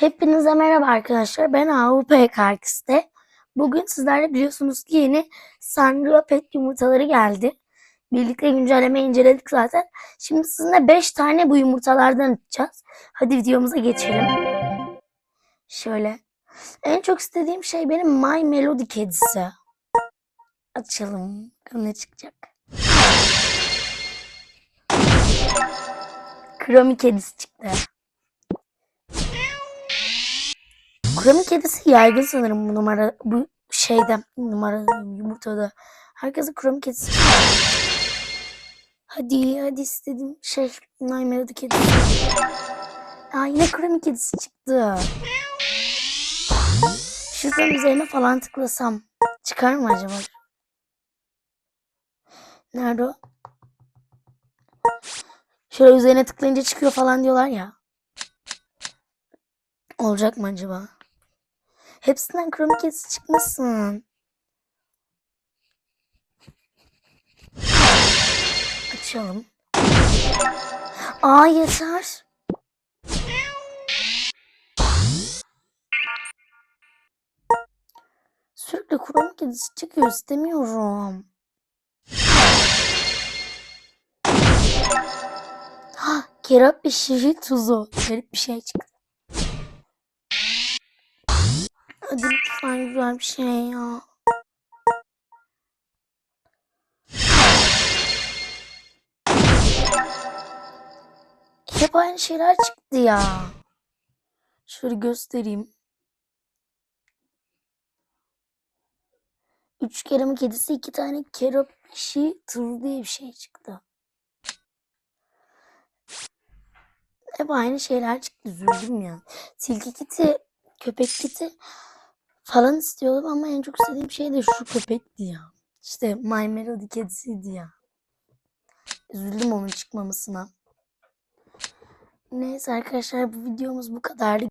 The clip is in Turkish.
Hepinize merhaba arkadaşlar. Ben AUP Karkiste. Bugün sizlerle biliyorsunuz ki yeni Sanrio Pet yumurtaları geldi. Birlikte güncelleme inceledik zaten. Şimdi sizinle 5 tane bu yumurtalardan açacağız. Hadi videomuza geçelim. Şöyle. En çok istediğim şey benim My Melody kedisi. Açalım. Ne çıkacak. Kromi kedisi çıktı. Kromi kedisi yaygın sanırım bu numara bu şeyde numara yumurtada. Herkese kromi kedisi. Hadi hadi istediğim şey Melody kedisi. Aa yine kromi kedisi çıktı. Şuradan üzerine falan tıklasam çıkar mı acaba? Nerede o? Şöyle üzerine tıklayınca çıkıyor falan diyorlar ya. Olacak mı acaba? Hepsinden kromi kedisi çıkmasın. Açalım. Aa yeter. Sürekli kromi kedisi çıkıyor istemiyorum. Ha, kerap bir şirin tuzu. Garip bir şey çıktı. Hadi lütfen güzel bir şey ya. Hep aynı şeyler çıktı ya. Şöyle göstereyim. Üç kerem kedisi, iki tane kerap işi tuz diye bir şey çıktı. Hep aynı şeyler çıktı. Üzüldüm ya. Tilki kiti, köpek kiti falan istiyordum ama en çok istediğim şey de şu köpekti ya. İşte My Melody kedisiydi ya. Üzüldüm onun çıkmamasına. Neyse arkadaşlar bu videomuz bu kadardı.